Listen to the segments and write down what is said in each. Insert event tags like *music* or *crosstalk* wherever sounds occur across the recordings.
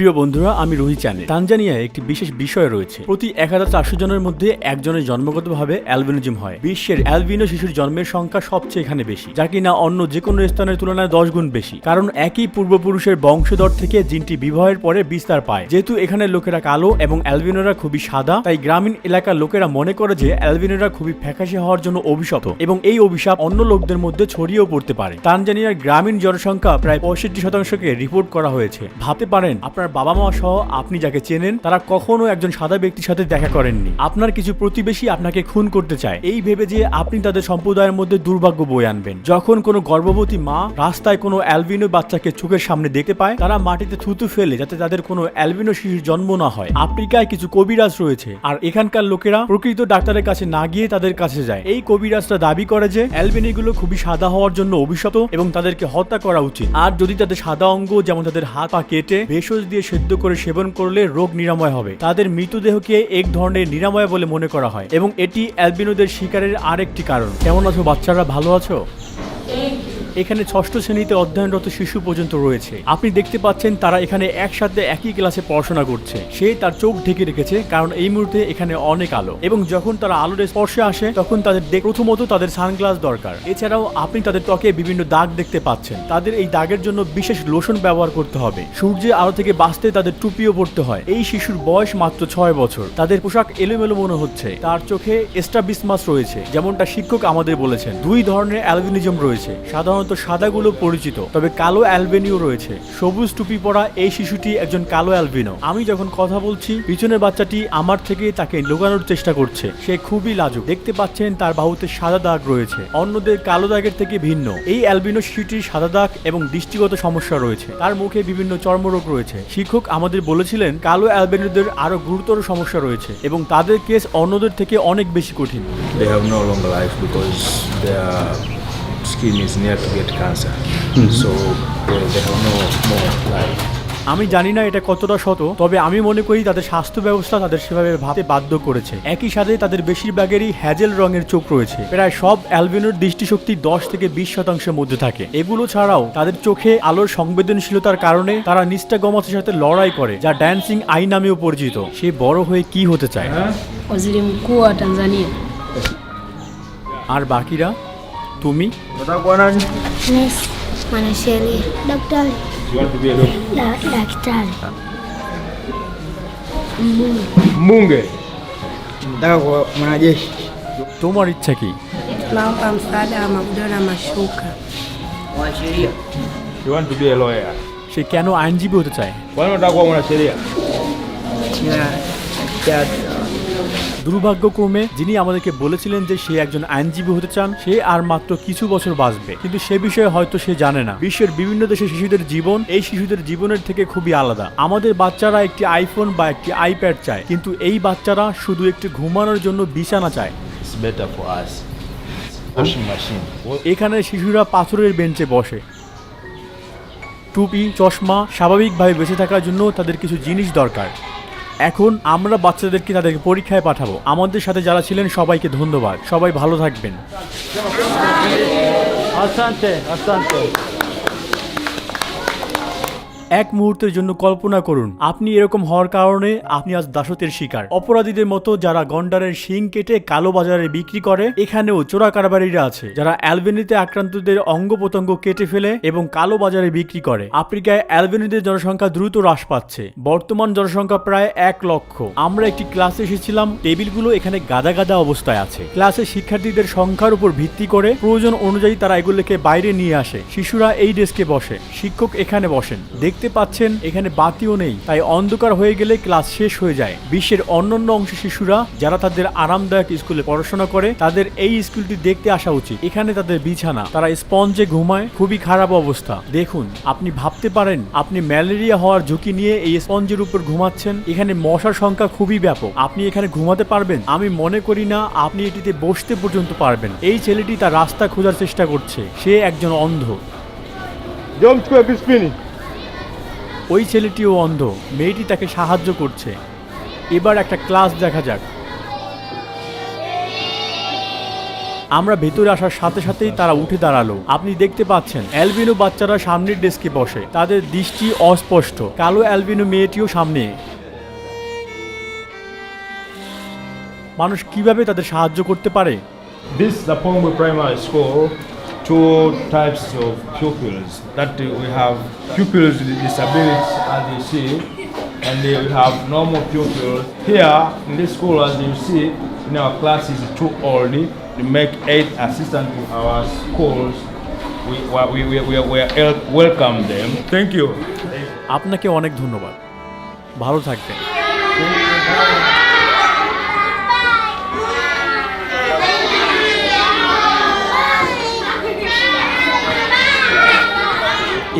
প্রিয় বন্ধুরা, আমি রোহি চ্যানেল। তানজানিয়ায় একটি বিশেষ বিষয় রয়েছে। প্রতি এক হাজার চারশো জনের মধ্যে একজনের জন্মগতভাবে অ্যালবিনিজম হয়। বিশ্বের অ্যালবিনো শিশুর জন্মের সংখ্যা সবচেয়ে এখানে বেশি। যা কিনা অন্য যে কোনো স্থানের তুলনায় দশ গুণ বেশি। কারণ একই পূর্বপুরুষের বংশধর থেকে জিনটি বিবাহের পরে বিস্তার পায়। যেহেতু এখানে লোকেরা কালো এবং অ্যালবিনোরা খুবই সাদা, তাই গ্রামীণ এলাকার লোকেরা মনে করে যে অ্যালবিনোরা খুবই ফ্যাকাশে হওয়ার জন্য অভিশপ্ত এবং এই অভিশাপ অন্য লোকদের মধ্যে ছড়িয়েও পড়তে পারে। তানজানিয়ার গ্রামীণ জনসংখ্যা প্রায় পঁয়ষট্টি শতাংশকে রিপোর্ট করা হয়েছে। ভাবতে পারেন, আপনার বাবা মা সহ আপনি যাকে চেনেন, তারা কখনো একজন সাদা ব্যক্তির সাথে দেখা করেননি। আপনার কিছু প্রতিবেশী আপনাকে খুন করতে চায়। এই ভেবে যে আপনি তাদের সম্প্রদায়ের মধ্যে দুর্ভাগ্য বয়ে আনবেন। যখন কোনো গর্ভবতী মা রাস্তায় কোনো অ্যালবিনো বাচ্চাকে চোখের সামনে দেখতে পায়, তারা মাটিতে থুতু ফেলে যাতে তাদের কোনো অ্যালবিনো শিশুর জন্ম না হয়। আফ্রিকায় কিছু কবিরাজ রয়েছে, আর এখানকার লোকেরা প্রকৃত ডাক্তারের কাছে না গিয়ে তাদের কাছে যায়। এই কবিরাজরা দাবি করে যে অ্যালবিনিগুলো খুবই সাদা হওয়ার জন্য অভিশপ্ত এবং তাদেরকে হত্যা করা উচিত। আর যদি তাদের সাদা অঙ্গ, যেমন তাদের হাত পা কেটে, ভেষজ দিয়ে সেদ্ধ করে সেবন করলে রোগ নিরাময় হবে। তাদের মৃতদেহকে এক ধরনের নিরাময় বলে মনে করা হয় এবং এটি অ্যালবিনোদের শিকারের আরেকটি কারণ। কেমন আছো বাচ্চারা? ভালো আছো? এখানে ষষ্ঠ শ্রেণীতে অধ্যয়নরত শিশু পর্যন্ত রয়েছে। আপনি দেখতে পাচ্ছেন তারা এখানে একসাথে একই ক্লাসে পড়াশোনা করছে। সে তার চোখ ঢেকে রেখেছে, কারণ এই মুহূর্তে এখানে অনেক আলো। এবং যখন তারা আলোর স্পর্শে আসে, তখন তাদের প্রথমত তাদের সানগ্লাস দরকার। এছাড়াও আপনি তাদের ত্বকে বিভিন্ন দাগ দেখতে পাচ্ছেন। তাদের এই দাগের জন্য বিশেষ লোশন ব্যবহার করতে হবে। সূর্যের আলো থেকে বাঁচতে তাদের টুপিও পড়তে হয়। এই শিশুর বয়স মাত্র ছয় বছর। তাদের পোশাক এলোমেলো মনে হচ্ছে। তার চোখে এস্টাবিসমাস রয়েছে, যেমনটা শিক্ষক আমাদের বলেছেন। দুই ধরনের অ্যালবিনিজম রয়েছে। সাধারণত সাদাগুলো পরিচিত, তবে কালো অ্যালবেনিও রয়েছে। সবুজ টুপি পরা এই শিশুটি একজন কালো অ্যালবিনো। আমি যখন কথা বলছি, পিছনের বাচ্চাটি আমার থেকে তাকে লুকানোর চেষ্টা করছে। সে খুবই লাজুক। দেখতে পাচ্ছেন তার বাহুতে সাদা দাগ রয়েছে। অন্যদের কালো দাগের থেকে ভিন্ন। এই অ্যালবিনো শিশুটির সাদা দাগ এবং দৃষ্টিগত সমস্যা রয়েছে। তার মুখে বিভিন্ন চর্মরোগ রয়েছে। শিক্ষক আমাদের বলেছিলেন, কালো অ্যালবেনোদের আরও গুরুতর সমস্যা রয়েছে এবং তাদের কেস অন্যদের থেকে অনেক বেশি কঠিন। They have no longer life because their skin is near to get cancer. So they, they have no more life. আমি জানি না এটা কতটা শত তবে আমি মনে করি তাদের স্বাস্থ্য ব্যবস্থা তাদের সেভাবে ভাবতে বাধ্য করেছে। একই সাথে তাদের বেশিরভাগেরই হ্যাজেল রঙের চোখ রয়েছে। প্রায় সব অ্যালবিনোর দৃষ্টিশক্তি দশ থেকে বিশ শতাংশের মধ্যে থাকে। এগুলো ছাড়াও তাদের চোখে আলোর সংবেদনশীলতার কারণে তারা নিস্টাগমাসের সাথে লড়াই করে যা ড্যান্সিং আই নামেও পরিচিত। সে বড় হয়ে কি হতে চায়? আর Mkuu wa Tanzania. আর বাকিরা তুমি Nesi, mwanasheria, daktari, You want to be a doctor? da, daktari, mbunge nataka kuwa mwanajeshi তোমার ইচ্ছা কি Naomba msaada wa magodoro na mashuka. You want to be a lawyer? সে কেন আইনজীবী হতে চায় Kwa nini unataka kuwa mwanasheria? দুর্ভাগ্যক্রমে যিনি আমাদেরকে বলেছিলেন যে সে একজন আইনজীবী হতে চান সে আর মাত্র কিছু বছর বাঁচবে। কিন্তু সে বিষয়ে হয়তো সে জানে না। বিশ্বের বিভিন্ন দেশের শিশুদের জীবন এই শিশুদের জীবনের থেকে খুবই আলাদা। আমাদের বাচ্চারা একটি আইফোন বা একটি আইপ্যাড চায় কিন্তু এই বাচ্চারা শুধু একটি ঘুমানোর জন্য বিছানা চায়. এখানে শিশুরা পাথরের বেঞ্চে বসে। টুপি চশমা স্বাভাবিকভাবে বেঁচে থাকার জন্য তাদের কিছু জিনিস দরকার। এখন আমরা বাচ্চাদেরকে তাদেরকে পরীক্ষায় পাঠাবো। আমাদের সাথে যারা ছিলেন, সবাইকে ধন্যবাদ। সবাই ভালো থাকবেন। এক মুহূর্তের জন্য কল্পনা করুন, আপনি এরকম হওয়ার কারণে আপনি আজ দাসতের শিকার। অপরাধীদের মতো যারা গন্ডারের শিং কেটে কালো বাজারে বিক্রি করে, এখানেও চোরা কারবারিরা আছে, যারা অ্যালবেনিতে আক্রান্তদের অঙ্গ প্রত্যঙ্গ কেটে ফেলে এবং কালো বাজারে বিক্রি করে। আফ্রিকায় অ্যালবেনিদের জনসংখ্যা দ্রুত হ্রাস পাচ্ছে, বর্তমান জনসংখ্যা প্রায় এক লক্ষ। আমরা একটি ক্লাসে এসেছিলাম, টেবিলগুলো এখানে গাদা গাদা অবস্থায় আছে। ক্লাসে শিক্ষার্থীদের সংখ্যার উপর ভিত্তি করে প্রয়োজন অনুযায়ী তারা এগুলোকে বাইরে নিয়ে আসে। শিশুরা এই ডেস্কে বসে, শিক্ষক এখানে বসেন। দেখতে পাচ্ছেন, এখানে বাতিও নেই। তাই অন্ধকার হয়ে গেলে ক্লাস শেষ হয়ে যায়। বিশ্বের অন্যান্য অংশের শিশুরা, যারা তাদের আরামদায়ক স্কুলে পড়াশোনা করে, তাদের এই স্কুলটি দেখতে আসা উচিত। এখানে তাদের বিছানা, তারা স্পঞ্জে ঘুমায়, খুবই খারাপ অবস্থা। দেখুন, আপনি ভাবতে পারেন, আপনি ম্যালেরিয়া হওয়ার ঝুঁকি নিয়ে এই স্পঞ্জের উপর ঘুমাচ্ছেন। এখানে মশার সংখ্যা খুবই ব্যাপক। আপনি এখানে ঘুমাতে পারবেন? আমি মনে করি না আপনি এটিতে বসতে পর্যন্ত পারবেন। এই ছেলেটি তার রাস্তা খোঁজার চেষ্টা করছে। সে একজন অন্ধ. ওই ছেলেটিও অন্ধ, মেয়েটি তাকে সাহায্য করছে। এবার একটা ক্লাস দেখা যাক। আমরা ভেতরে আসার সাথে সাথেই তারা উঠে দাঁড়াল। আপনি দেখতে পাচ্ছেন, অ্যালবিনো বাচ্চারা সামনের ডেস্কে বসে। তাদের দৃষ্টি অস্পষ্ট। কালো অ্যালবিনো মেয়েটিও সামনে। মানুষ কীভাবে তাদের সাহায্য করতে পারে? This is the Primary School. Two types of pupils. That uh, we have pupils with disabilities, as you see, and then we have normal pupils. Here in this school, as you see, in our class is too old to make eight assistants to our schools. We, we, we, we, we el- welcome them. Thank you. আপনাকে অনেক ধন্যবাদ ভালো থাকবেন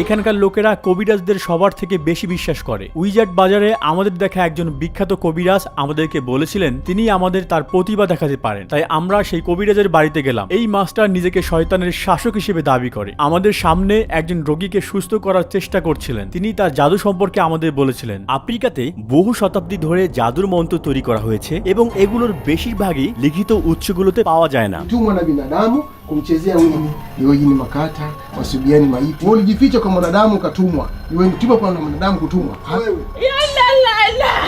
এখানকার লোকেরা কবিরাজদের সবার থেকে বেশি বিশ্বাস করে। উইজার্ড বাজারে আমাদের দেখা একজন বিখ্যাত কবিরাজ আমাদেরকে বলেছিলেন, তিনি আমাদের তার প্রতিভা দেখাতে পারেন। তাই আমরা সেই কবিরাজের বাড়িতে গেলাম। এই মাস্টার নিজেকে শয়তানের শাসক হিসেবে দাবি করে। আমাদের সামনে একজন রোগীকে সুস্থ করার চেষ্টা করছিলেন। তিনি তার জাদু সম্পর্কে আমাদের বলেছিলেন, আফ্রিকাতে বহু শতাব্দী ধরে জাদুর মন্ত্র তৈরি করা হয়েছে এবং এগুলোর বেশিরভাগই লিখিত উৎসগুলোতে পাওয়া যায় না। Kumchezea wini iwe ni makata wasubiani maiti. Wewe ulijificha kwa mwanadamu ukatumwa. Iwe mtuma kwa mwanadamu kutumwa. Wewe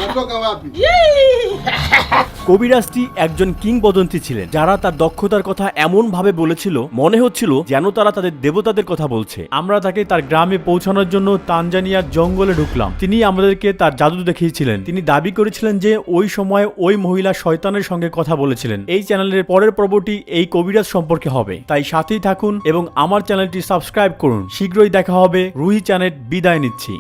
unatoka wapi *laughs* কবিরাজটি একজন কিংবদন্তি ছিলেন, যারা তার দক্ষতার কথা এমন ভাবে বলেছিল, মনে হচ্ছিল যেন তারা তাদের দেবতাদের কথা বলছে। আমরা তাকে তার গ্রামে পৌঁছানোর জন্য তানজানিয়ার জঙ্গলে ঢুকলাম। তিনি আমাদেরকে তার জাদু দেখিয়েছিলেন। তিনি দাবি করেছিলেন যে ওই সময় ওই মহিলা শয়তানের সঙ্গে কথা বলেছিলেন। এই চ্যানেলের পরের পর্বটি এই কবিরাজ সম্পর্কে হবে। তাই সাথেই থাকুন এবং আমার চ্যানেলটি সাবস্ক্রাইব করুন। শীঘ্রই দেখা হবে রুহি চ্যানেল। বিদায় নিচ্ছি।